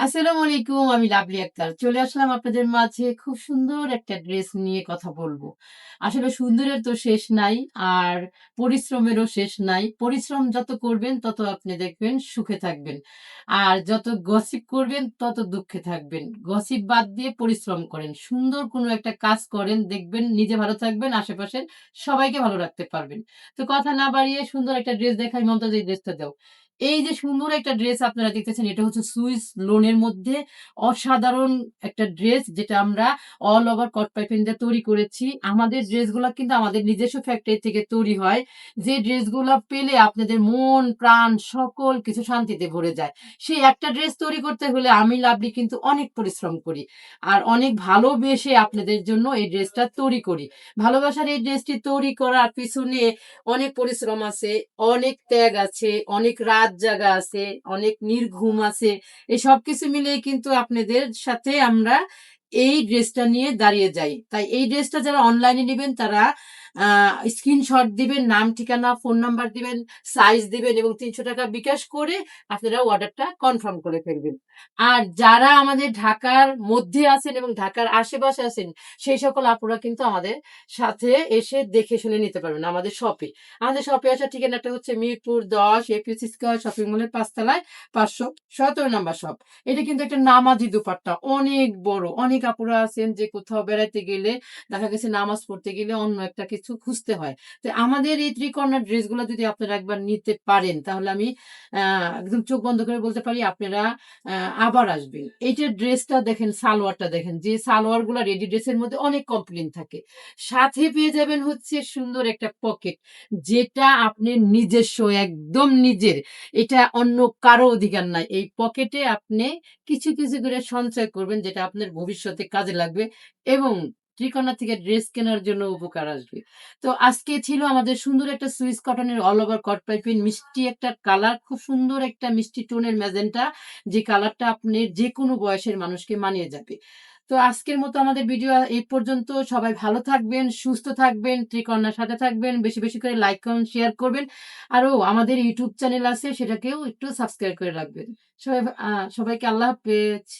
আসসালামু আলাইকুম, আমি লাভলি আক্তার। চলে আসলাম আপনাদের মাঝে খুব সুন্দর একটা ড্রেস নিয়ে কথা বলব। আসলে সুন্দরের তো শেষ নাই, আর পরিশ্রমেরও শেষ নাই। পরিশ্রম যত করবেন, তত আপনি দেখবেন সুখে থাকবেন। আর যত গসিপ করবেন, তত দুঃখে থাকবেন। গসিপ বাদ দিয়ে পরিশ্রম করেন। সুন্দর কোনো একটা কাজ করেন, দেখবেন নিজে ভালো থাকবেন, আশেপাশের সবাইকে ভালো রাখতে পারবেন। তো কথা না বাড়িয়ে সুন্দর একটা ড্রেস দেখাই, মমতাজ এই ড্রেসটা দাও। এই যে সুন্দর একটা ড্রেস আপনারা দেখতেছেন, এটা হচ্ছে সুইস লোনের মধ্যে অসাধারণ একটা ড্রেস যেটা আমরা অল ওভার কট পাইপিং দিয়ে তৈরি করেছি। আমাদের ড্রেসগুলো কিন্তু আমাদের নিজস্ব ফ্যাক্টরি থেকে তৈরি হয়। যে ড্রেসগুলো পেলে আপনাদের মন, প্রাণ, সকল কিছু শান্তিতে ভরে যায়। সেই একটা ড্রেস তৈরি করতে হলে আমি লাভলি কিন্তু অনেক পরিশ্রম করি আর অনেক ভালোবেসে আপনাদের জন্য এই ড্রেসটা তৈরি করি। ভালোবাসার এই ড্রেসটি তৈরি করার পিছনে অনেক পরিশ্রম আছে, অনেক ত্যাগ আছে, অনেক রাত জাগা আছে, অনেক নির্ঘুম আছে, এই সব কিছু মিলিয়ে কিন্তু আপনাদের সাথে আমরা এই ড্রেসটা নিয়ে দাঁড়িয়ে যাই। তাই এই ড্রেসটা যারা অনলাইনে নেবেন তারা স্ক্রিনশট দিবেন, নাম, ঠিকানা ফোন নাম্বার দিবেন সাইজ দিবেন এবং তিনশো টাকা বিকাশ করে আপনারা অর্ডারটা কনফার্ম করে ফেলবেন। আর যারা আমাদের ঢাকার মধ্যে আছেন এবং ঢাকার আশেপাশে আছেন, সেই সকল আপুরা কিন্তু আমাদের সাথে এসে দেখে শুনে নিতে পারবেন আমাদের শপে আমাদের শপে আসার ঠিকানাটা হচ্ছে মিরপুর দশ এপিএস স্কোয়ার শপিং মলের পাঁচতলায় পাঁচশো সতেরো নাম্বার শপ এটা কিন্তু একটা নামাজি দুপাট্টা, অনেক বড়। অনেক আপুরা আছেন যে কোথাও বেড়াইতে গেলে, দেখা গেছে নামাজ পড়তে গেলে অন্য একটা খুঁজতে হয়। তো আমাদের এই ত্রিকর্ণার ড্রেসগুলো যদি আপনারা একবার নিতে পারেন, তাহলে আমি একদম চোখ বন্ধ করে বলতে পারি আপনারা আবার আসবেন। এইটার ড্রেসটা দেখেন, সালোয়ারটা দেখেন, যে সালোয়ারগুলা রেডি ড্রেসের মধ্যে অনেক কমপ্লেন থাকে। সাথে পেয়ে যাবেন হচ্ছে সুন্দর একটা পকেট, যেটা আপনি নিজস্ব, একদম নিজের। এটা অন্য কারও অধিকার নাই। এই পকেটে আপনি কিছু কিছু করে সঞ্চয় করবেন, যেটা আপনার ভবিষ্যতে কাজে লাগবে এবং ত্রিকোণা থেকে ড্রেস কেনার জন্য উপকার আসবে। তো আজকে ছিল আমাদের সুন্দর একটা সুইস কটনের অল ওভার কট পাইপিং মিষ্টি একটা কালার খুব সুন্দর একটা মিষ্টি টোনের ম্যাজেন্টা, যে কালারটা আপনি যে কোনো বয়সের মানুষকে মানিয়ে যাবে। তো আজকের মতো আমাদের ভিডিও এই পর্যন্ত। সবাই ভালো থাকবেন, সুস্থ থাকবেন ত্রিকন্যার সাথে থাকবেন, বেশি বেশি করে লাইক কমেন্ট শেয়ার করবেন। আরও আমাদের ইউটিউব চ্যানেল আছে, সেটাকেও একটু সাবস্ক্রাইব করে রাখবেন। সবাই সবাইকে আল্লাহ হাফেজ।